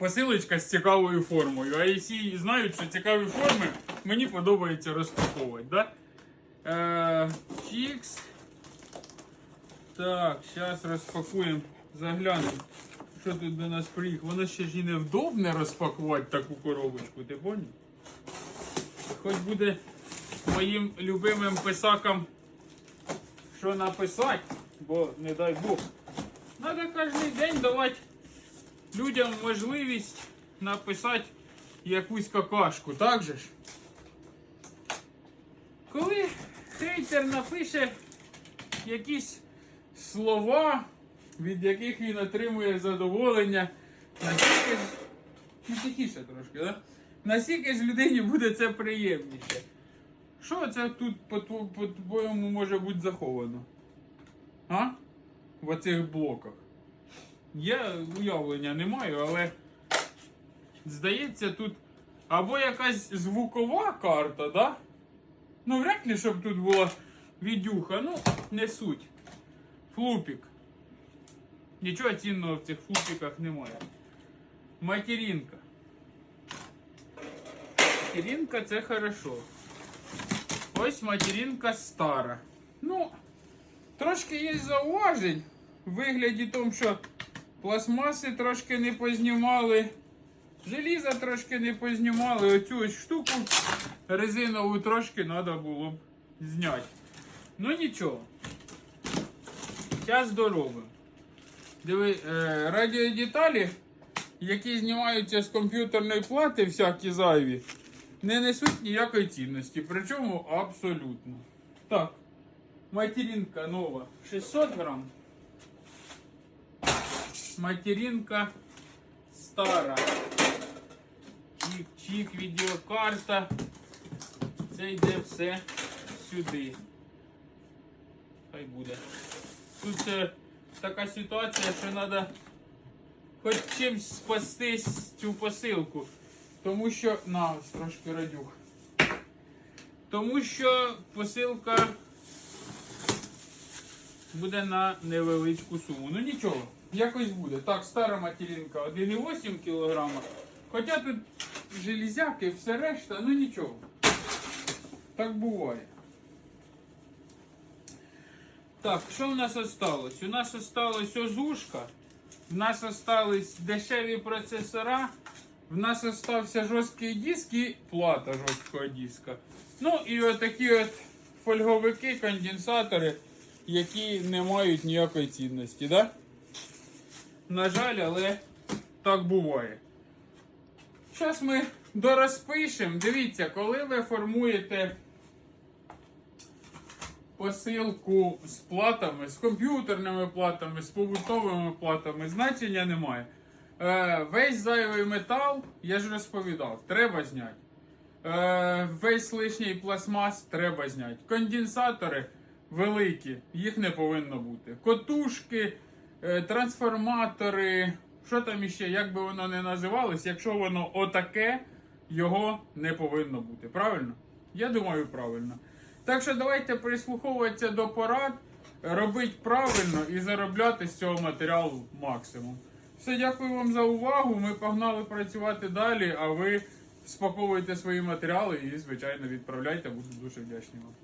посилочка з цікавою формою. А всі знають, що цікаві форми мені подобається розпаковувати. Да? Е, чікс. Так, зараз розпакуємо, заглянемо. Що тут до нас приїхало? Воно ще ж і невдобне розпакувати таку коробочку, ти поняв? Хоч буде моїм любимим писакам що написати, бо не дай Бог. Треба кожен день давати людям можливість написати якусь какашку, так же ж? Коли хейтер напише якісь слова, від яких він отримує задоволення, наскільки ж. Ну, тихіше трошки, да? Наскільки ж людині буде це приємніше? Що це тут по-тво- по-твоєму може бути заховано? А? В оцих блоках. Я уявлення не маю, але здається, тут або якась звукова карта, да? Ну, вряд ли, щоб тут була відюха. Ну, не суть. Флупік. Нічого цінного в цих флупіках немає. Материнка. Материнка це хорошо. Ось материнка стара. Ну, трошки є зауважень в вигляді тому, що пластмаси трошки не познімали, желіза трошки не познімали. Оцю ось штуку резинову трошки треба було б зняти. Ну нічого. Зараз доробимо. Диви, е, радіодеталі, які знімаються з комп'ютерної плати, всякі зайві, не несуть ніякої цінності. Причому абсолютно. Так, материнка нова 600 грам. Материнка стара. Чик-чик, відеокарта. Це йде все сюди. Хай буде. Тут е, така ситуація, що треба хоч чимось спасти цю посилку. Тому що. На, трошки радюх. Тому що посилка буде на невеличку суму. Ну нічого, якось буде. Так, стара материнка 1,8 кг. Хоча тут железяки, все решта, ну нічого. Так буває. Так, що в нас осталось? У нас осталось озушка, в нас остались дешеві процесора, в нас остався жорсткий диск і плата жорсткого диска. Ну і отакі от фольговики, конденсатори, які не мають ніякої цінності, да? На жаль, але так буває. Зараз ми дорозпишемо. Дивіться, коли ви формуєте посилку з платами, з комп'ютерними платами, з побутовими платами, значення немає. Е, весь зайвий метал, я ж розповідав, треба зняти. Е, весь лишній пластмас треба зняти. Конденсатори великі, їх не повинно бути. Котушки, е, трансформатори, що там іще, як би воно не називалось, якщо воно отаке, його не повинно бути. Правильно? Я думаю, правильно. Так що давайте прислуховуватися до порад, робити правильно і заробляти з цього матеріалу максимум. Все, дякую вам за увагу. Ми погнали працювати далі, а ви спаковуйте свої матеріали і, звичайно, відправляйте. Буду дуже вдячний вам.